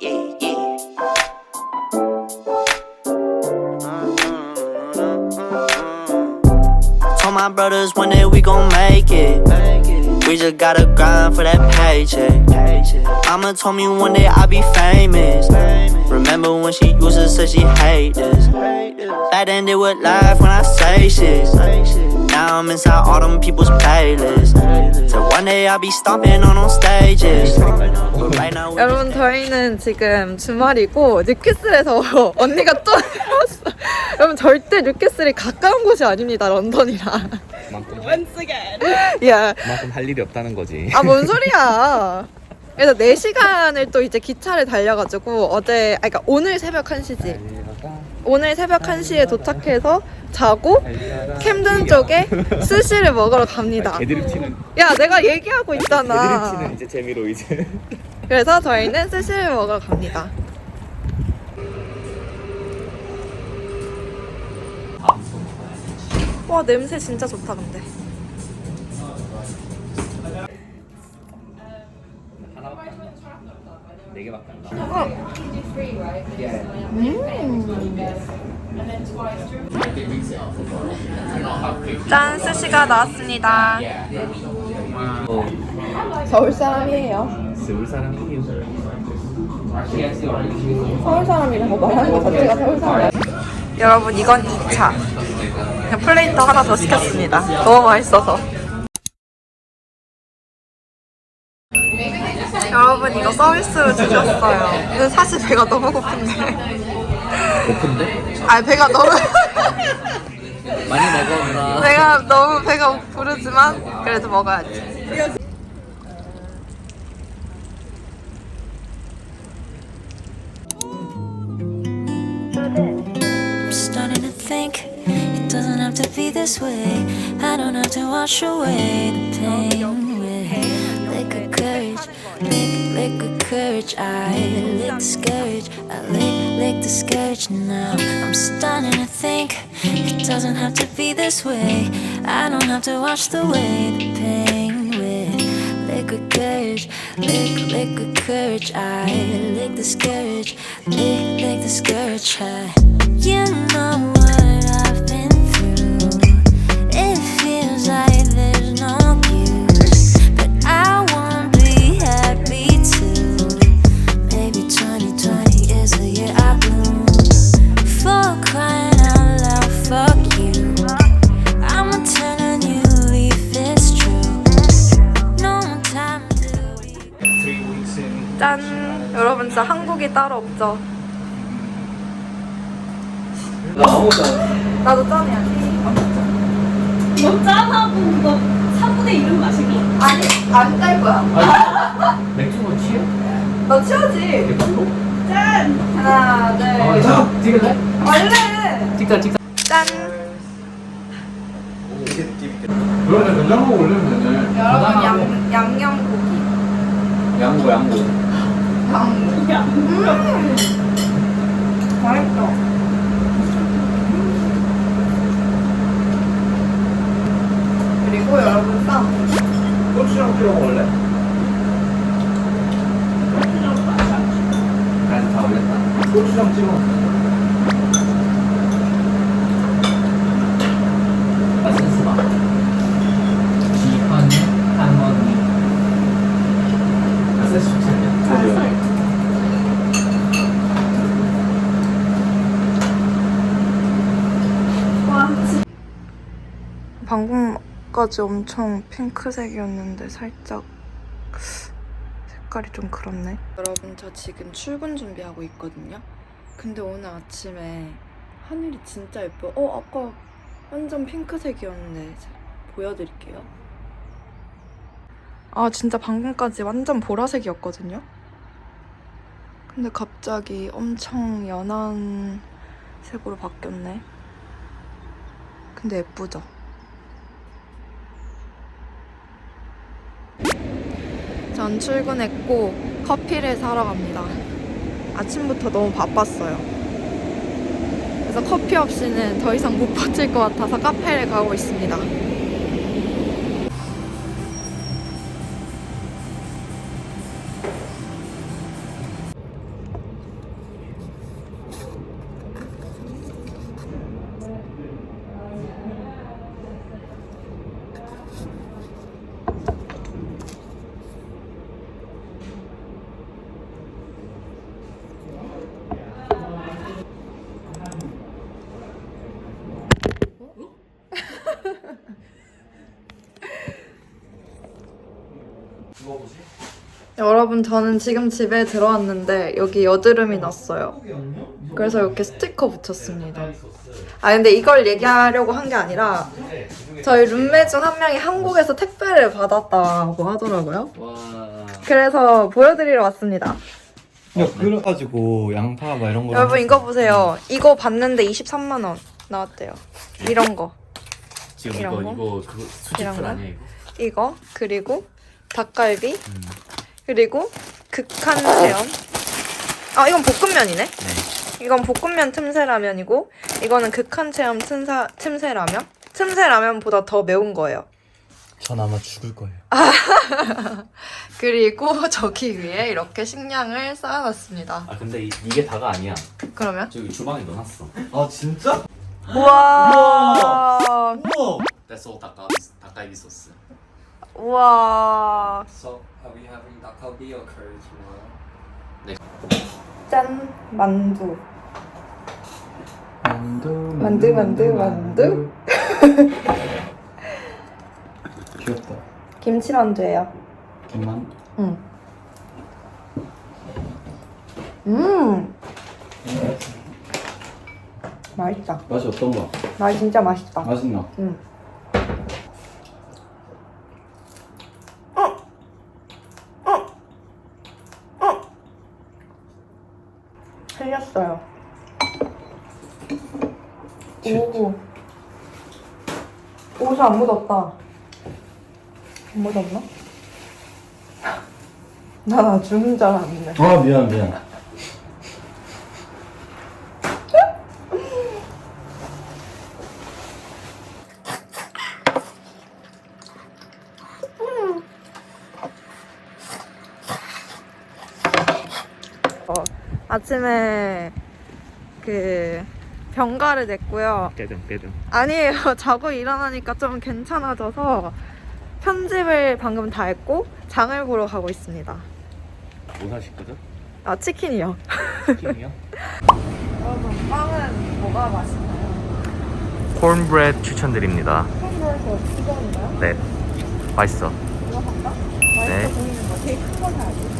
Told my brothers one day we gon' make it. We just gotta grind for that paycheck. Mama told me one day I'll be famous. Remember when she used to say she hate this? Then they would laugh when I say shit. Now I'm inside all them people's playlists. So one day I'll be stomping on those stages. But right now we 여러분 저희는 지금 주말이고 뉴캐슬에서 언니가 또 왔어. 여러분 절대 뉴캐슬이 가까운 곳이 아닙니다 런던이랑. 그만큼 야, 그만큼 할 일이 없다는 거지. 아 뭔 소리야? 그래서 4시간을 또 이제 기차를 달려가지고 어제, 아 그러니까 오늘 새벽 1시지. 오늘 새벽 1시에 도착해서 자고 캠든 쪽에 스시를 먹으러 갑니다. 애드립 치는 야, 내가 얘기하고 애드립 있잖아. 치는 이제 재미로 이제 그래서 저희는 스시를 먹으러 갑니다. 와 냄새 진짜 좋다 근데. 네 개밖에 안 나. 짠 스시가 나왔습니다. 서울 사람이에요. 서울 사람이 서울 사람이라고 말하는 것 자체가 서울 사람. 여러분 이건 2차. 그냥 플레이트 하나 더 시켰습니다. 너무 맛있어서. 여러분 이거 서비스로 주셨어요. 근데 사실 배가 너무 고픈데. 고픈데? 아 배가 너무 많이 먹었나? 배가 너무 배가 부르지만 그래도 먹어야지. I'm starting to think it doesn't have to be this way. I don't have to wash away the pain with liquid courage, lick, liquid courage. I lick the scourge, I lick, lick the scourge. Now I'm starting to think it doesn't have to be this way. I don't have to wash away the pain with liquid courage, lick, liquid courage. I lick the scourge, lick, lick the scourge. I, you know 짠! 여러분 진짜 한국이 따로 없죠? 나도 짠해야지. 너 짠하고 그거 3분의 1은 마시기? 아니, 안 딸 거야. 맥주는 취해? 너 치우지? 짠! 하나, 둘, 자, 찍을래? 원래! 찍자 찍자. 짠! 그러면 된장국 올리면 되네. 여러분, 양, 양념고기. 양고 양고. 양고. 야, 음! 맛있어. 그리고 여러분 쌈. 고추장 찍어 먹을래? 그래서 다 올렸다. 고추장 찍어. 맛은 수박. 지헌 할머니. 맛은 수천. 방금까지 엄청 핑크색이었는데 살짝 색깔이 좀 그렇네. 여러분 저 지금 출근 준비하고 있거든요. 근데 오늘 아침에 하늘이 진짜 예뻐요. 어 아까 완전 핑크색이었는데 자, 보여드릴게요. 아 진짜 방금까지 완전 보라색이었거든요. 근데 갑자기 엄청 연한 색으로 바뀌었네. 근데 예쁘죠? 전 출근했고 커피를 사러 갑니다. 아침부터 너무 바빴어요. 그래서 커피 없이는 더 이상 못 버틸 것 같아서 카페를 가고 있습니다. 여러분 저는 지금 집에 들어왔는데 여기 여드름이 났어요. 그래서 이렇게 스티커 붙였습니다. 아 근데 이걸 얘기하려고 한 게 아니라 저희 룸메 중 한 명이 한국에서 택배를 받았다고 하더라고요. 그래서 보여드리러 왔습니다. 그냥 끓여가지고 양파 막 이런 거. 여러분 이거 보세요. 이거 봤는데 23만 원 나왔대요. 이런 거. 지금 이런 이거 거? 이거 그거 이런 수지풀 거? 아니야 이거? 이거 그리고 닭갈비 음. 그리고 극한 체험. 아 이건 볶음면이네. 이건 볶음면 틈새 라면이고 이거는 극한 체험 틈사, 틈새 라면. 틈새 라면보다 더 매운 거예요. 전 아마 죽을 거예요 그리고 저기 위에 이렇게 식량을 쌓아놨습니다. 아 근데 이, 이게 다가 아니야. 그러면 저기 주방에 넣어놨어. 아 진짜? 우와 우와 That's all 닭갈비 닭갈비 소스. 우와 So, are we having 닭갈비 or curry tomorrow? 짠 만두 만두 만두, 만두, 만두. 귀엽다 김치 만두예요. 김만 응. 음. 맛있다. 맛이 어떤 거? 맛 진짜 맛있다. 맛있나? 응. 틀렸어요. 오. 옷이 안 묻었다. 안 묻었나? 나나 주는 줄 알았는데. 아 미안 미안 아침에 그 병가를 냈고요. 빼든 빼든. 아니에요. 자고 일어나니까 좀 괜찮아져서 편집을 방금 다 했고 장을 보러 가고 있습니다. 뭐 사실 거죠? 아 치킨이요. 치킨이요? 여러분 빵은 뭐가 맛있나요? 콘브레드 추천드립니다. hamburger 이거인가요? 네. 맛있어. 이거 할까? 네. 맛있어 보이는 거 되게 큰거 사야지.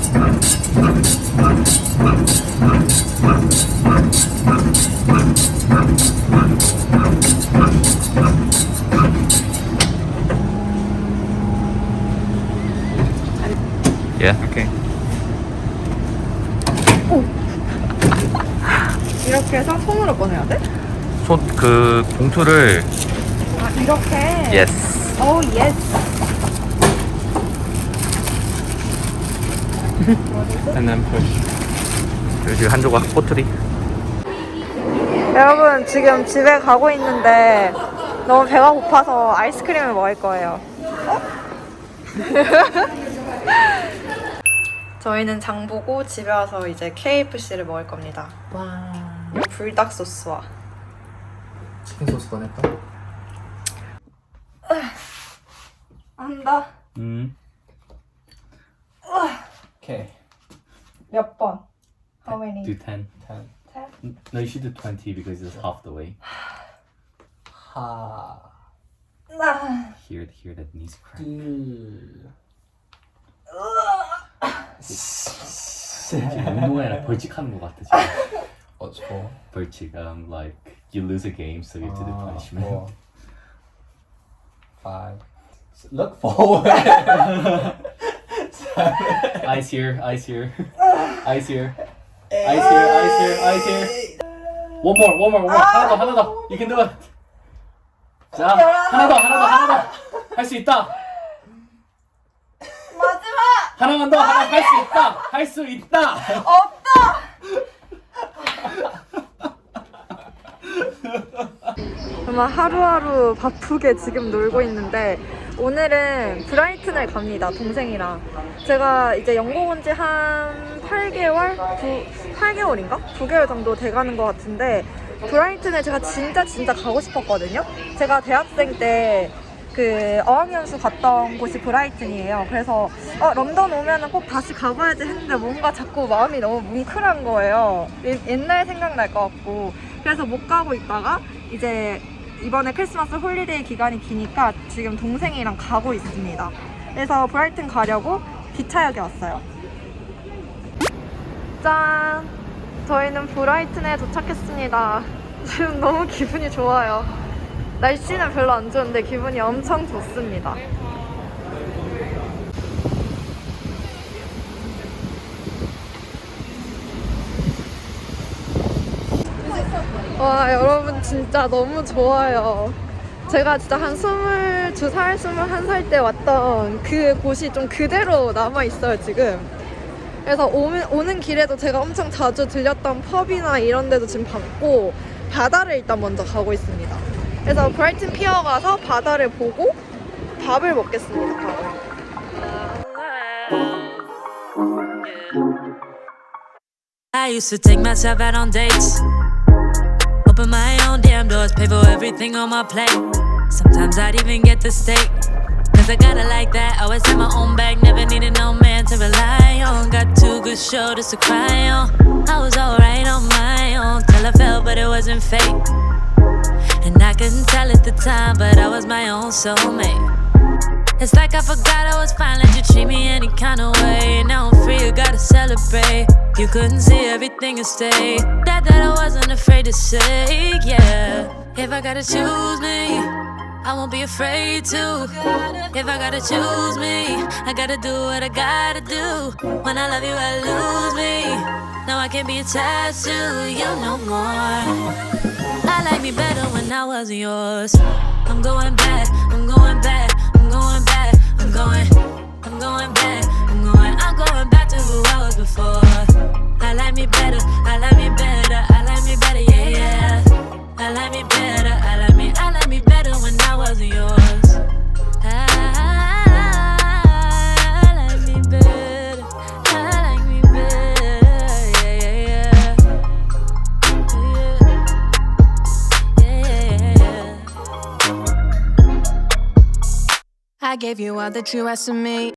Yeah. okay 이렇게 해서 손으로 꺼내야 돼? 손 그 봉투를 아 이렇게. yes. 오 예스. And then push 그리고 지금 한 조각 꼬투리. 여러분 지금 집에 가고 있는데 너무 배가 고파서 아이스크림을 먹을 거예요. 어? 저희는 장 보고 집에 와서 이제 KFC를 먹을 겁니다. 와. 불닭 소스와. 치킨 소스 꺼낼까? 한다. 음 okay 몇 번? How many? Do 10. 10 Ten? No, you should do 20 because it's half the way. 하 아. Here, here that knees crack. 지금 운동이 아니라 벌칙하는 것 같아 지금. 어저 벌칙. Um, like you lose a game, so you have to do punishment. four, five look forward Eyes here, eyes here, eyes here, eyes here, eyes here, eyes here. One more, one more, one more. 하나 더, 하나 더. You can do it. 자, 하나 더, 하나 더, 하나 더. 할 수 있다. 마지막. 하나만 더, 하나 할 수 있다. 할 수 있다. 정말 하루하루 바쁘게 지금 놀고 있는데 오늘은 브라이튼을 갑니다. 동생이랑. 제가 이제 영국 온 지 한 8개월? 9, 8개월인가? 9개월 정도 돼가는 것 같은데 브라이튼을 제가 진짜 진짜 가고 싶었거든요. 제가 대학생 때 그 어학연수 갔던 곳이 브라이튼이에요. 그래서 어, 런던 오면은 꼭 다시 가봐야지 했는데 뭔가 자꾸 마음이 너무 뭉클한 거예요. 옛- 옛날 생각날 것 같고. 그래서 못 가고 있다가 이제 이번에 크리스마스 홀리데이 기간이 기니까 지금 동생이랑 가고 있습니다. 그래서 브라이튼 가려고 기차역에 왔어요. 짠! 저희는 브라이튼에 도착했습니다. 지금 너무 기분이 좋아요. 날씨는 별로 안 좋은데 기분이 엄청 좋습니다. 와, 여러분 진짜 너무 좋아요. 제가 진짜 한 22살, 21살 때 왔던 그 곳이 좀 그대로 남아있어요, 지금. 그래서 오는, 오는 길에도 제가 엄청 자주 들렸던 펍이나 이런 데도 지금 봤고, 바다를 일단 먼저 가고 있습니다. 그래서 브라이튼 피어 가서 바다를 보고 밥을 먹겠습니다, 밥을. I used to take myself out on dates. Open my own damn doors, pay for everything on my plate. Sometimes I'd even get the steak. Cause I got it like that. Always had my own bag, never needed no man to rely on. Got two good shoulders to cry on. I was alright on my own till I fell, but it wasn't fake. And I couldn't tell at the time, but I was my own soulmate. It's like I forgot I was fine, let you treat me any kind of way. Now I'm free, you gotta celebrate. You couldn't see everything and stay. That that I wasn't afraid to say, yeah. If I gotta choose me, I won't be afraid to. If I gotta choose me, I gotta do what I gotta do. When I love you, I lose me. Now I can't be attached to you no more. I like me better when I wasn't yours. I'm going back, I'm going back, going back, I'm going, I'm going back, I'm going, I'm going back to who I was before. I like me better, I like me better, gave you all that you asked of me.